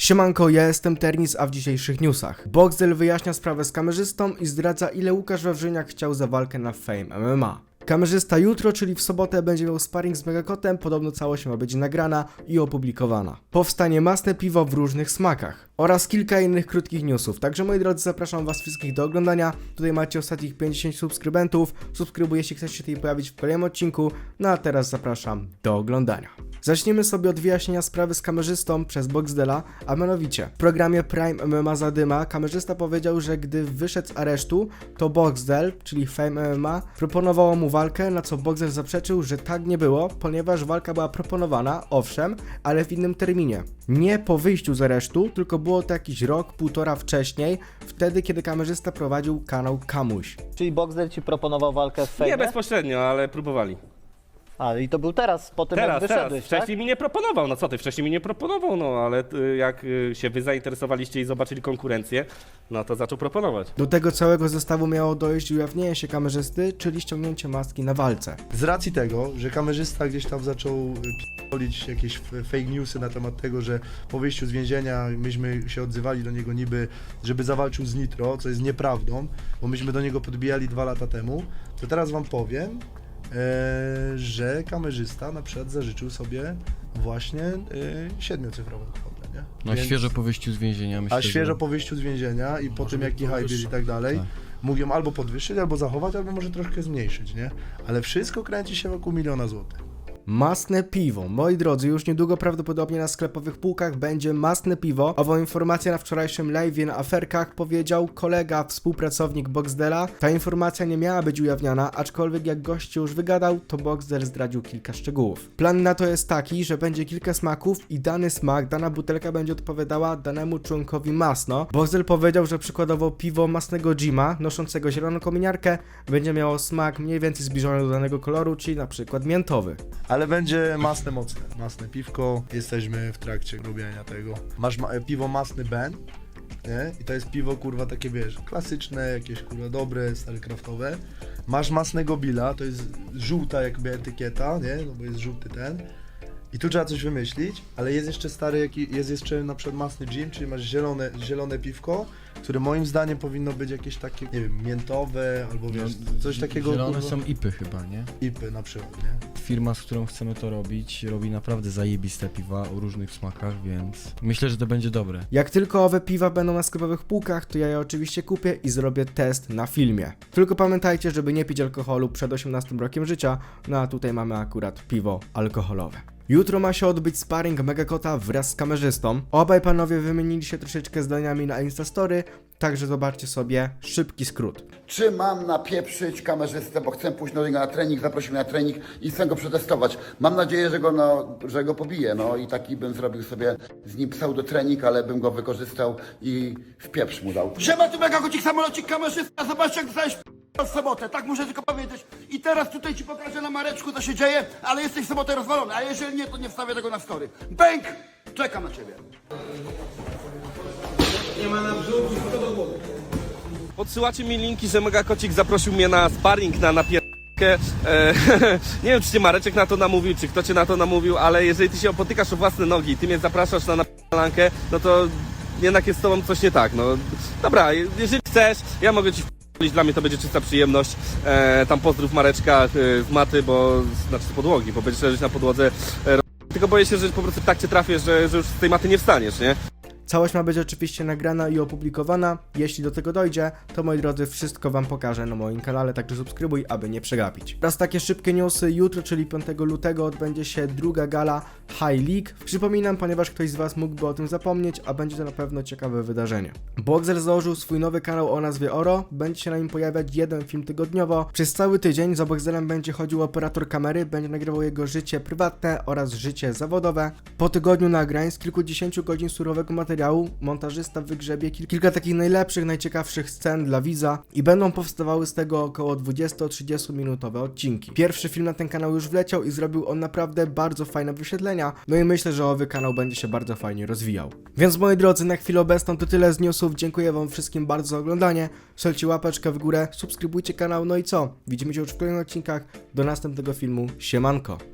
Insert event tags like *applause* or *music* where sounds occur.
Siemanko, ja jestem Ternis, a w dzisiejszych newsach. Boxdel wyjaśnia sprawę z kamerzystą i zdradza ile Łukasz Wawrzyniak chciał za walkę na Fame MMA. Kamerzysta jutro, czyli w sobotę, będzie miał sparring z Megakotem, podobno całość ma być nagrana i opublikowana. Powstanie masne piwo w różnych smakach oraz kilka innych krótkich newsów. Także moi drodzy, zapraszam was wszystkich do oglądania. Tutaj macie ostatnich 50 subskrybentów. Subskrybuj, jeśli chcecie tutaj pojawić w kolejnym odcinku. No a teraz zapraszam do oglądania. Zaczniemy sobie od wyjaśnienia sprawy z kamerzystą przez Boxdela, a mianowicie w programie Prime MMA Zadyma kamerzysta powiedział, że gdy wyszedł z aresztu, to Boxdel, czyli Fame MMA, proponowało mu walkę, na co Boxdel zaprzeczył, że tak nie było, ponieważ walka była proponowana, owszem, ale w innym terminie. Nie po wyjściu z aresztu, tylko było to jakiś rok, półtora wcześniej, wtedy kiedy kamerzysta prowadził kanał Kamuś. Czyli Boxer ci proponował walkę w fejmie? Nie bezpośrednio, ale próbowali. A, i to był teraz, po tym Teraz, jak teraz. wyszedłeś, Wcześniej mi nie proponował, no co ty, wcześniej mi nie proponował, no ale y, jak y, się wy zainteresowaliście i zobaczyli konkurencję, no to zaczął proponować. Do tego całego zestawu miało dojść ujawnienie się kamerzysty, czyli ściągnięcie maski na walce. Z racji tego, że kamerzysta gdzieś tam zaczął polić jakieś f- fake newsy na temat tego, że po wyjściu z więzienia myśmy się odzywali do niego niby, żeby zawalczył z Nitro, co jest nieprawdą, bo myśmy do niego podbijali dwa lata temu, to teraz wam powiem, że kamerzysta na przykład zażyczył sobie właśnie e, siedmiocyfrową kwotę, nie? No Więc- świeżo po wyjściu z więzienia myślę, A świeżo że... po wyjściu z więzienia i po tym jaki hype i tak dalej, Tak. mógł ją albo podwyższyć, albo zachować, albo może troszkę zmniejszyć, nie? Ale wszystko kręci się wokół miliona złotych. Masne piwo. Moi drodzy, już niedługo prawdopodobnie na sklepowych półkach będzie masne piwo. Ową informację na wczorajszym live na aferkach powiedział kolega, współpracownik Boxdela. Ta informacja nie miała być ujawniana, aczkolwiek jak gość się już wygadał, to Boxdel zdradził kilka szczegółów. Plan na to jest taki, że będzie kilka smaków i dany smak, dana butelka będzie odpowiadała danemu członkowi masno. Boxdel powiedział, że przykładowo piwo masnego Jima, noszącego zieloną kominiarkę, będzie miało smak mniej więcej zbliżony do danego koloru, czyli na przykład miętowy. Ale będzie masne mocne, masne piwko, jesteśmy w trakcie robienia tego. Masz ma piwo masny Ben, nie? I to jest piwo, kurwa, takie, wiesz, klasyczne, jakieś, kurwa, dobre, stare kraftowe. Masz masnego Billa, to jest żółta jakby etykieta, nie? No bo jest żółty ten. I tu trzeba coś wymyślić, ale jest jeszcze stary, jaki, jest jeszcze na przykład masny gin, czyli masz zielone, zielone piwko, które moim zdaniem powinno być jakieś takie, nie wiem, miętowe, albo wiesz, coś takiego, Zielone kurwa, są IPy chyba, nie? ipy na przykład, nie? Firma, z którą chcemy to robić, robi naprawdę zajebiste piwa o różnych smakach, więc myślę, że to będzie dobre. Jak tylko owe piwa będą na sklepowych półkach, to ja je oczywiście kupię i zrobię test na filmie. Tylko pamiętajcie, żeby nie pić alkoholu przed 18 rokiem życia, no a tutaj mamy akurat piwo alkoholowe. Jutro ma się odbyć sparring Megakota wraz z kamerzystą. Obaj panowie wymienili się troszeczkę zdaniami na Instastory, także zobaczcie sobie szybki skrót. Czy mam napieprzyć kamerzystę, bo chcę pójść do niego na trening, zaprosił mnie na trening i chcę go przetestować. Mam nadzieję, że go, no, że go pobiję, no i taki bym zrobił sobie z nim pseudotrening, ale bym go wykorzystał i w pieprz mu dał. Siema, tu mega kocik, samolocik, kamerzysta, zobacz jak dostałeś w sobotę, tak muszę tylko powiedzieć. I teraz tutaj ci pokażę na Mareczku, co się dzieje, ale jesteś w sobotę rozwalony, a jeżeli nie, to nie wstawię tego na story. Bęk! Czekam na ciebie. Podsyłacie mi linki, że Mega Kocik zaprosił mnie na sparring, na napierkę. E, *laughs* nie wiem, czy cię Mareczek na to namówił, czy kto cię na to namówił, ale jeżeli ty się opotykasz o własne nogi, ty mnie zapraszasz na napierkę, no to jednak jest z tobą coś nie tak. No dobra, jeżeli chcesz, ja mogę ci dla mnie to będzie czysta przyjemność. E, tam pozdrów Mareczka e, z maty, bo znaczy podłogi, bo będziesz leżeć na podłodze. E, tylko boję się, że po prostu tak cię trafię, że, że już z tej maty nie wstaniesz, nie? Całość ma być oczywiście nagrana i opublikowana. Jeśli do tego dojdzie, to moi drodzy, wszystko wam pokażę na moim kanale, także subskrybuj, aby nie przegapić. Teraz takie szybkie newsy. Jutro, czyli 5 lutego, odbędzie się druga gala High League. Przypominam, ponieważ ktoś z was mógłby o tym zapomnieć, a będzie to na pewno ciekawe wydarzenie. Boxer założył swój nowy kanał o nazwie Oro. Będzie się na nim pojawiać jeden film tygodniowo. Przez cały tydzień za Boxerem będzie chodził operator kamery, będzie nagrywał jego życie prywatne oraz życie zawodowe. Po tygodniu nagrań z kilkudziesięciu godzin surowego materiału montażysta wygrzebie kil- kilka takich najlepszych, najciekawszych scen dla widza i będą powstawały z tego około 20-30 minutowe odcinki. Pierwszy film na ten kanał już wleciał i zrobił on naprawdę bardzo fajne wyświetlenia, no i myślę, że owy kanał będzie się bardzo fajnie rozwijał. Więc moi drodzy, na chwilę obecną to tyle z newsów, dziękuję wam wszystkim bardzo za oglądanie, solcie łapeczkę w górę, subskrybujcie kanał, no i co? Widzimy się już w kolejnych odcinkach, do następnego filmu, siemanko!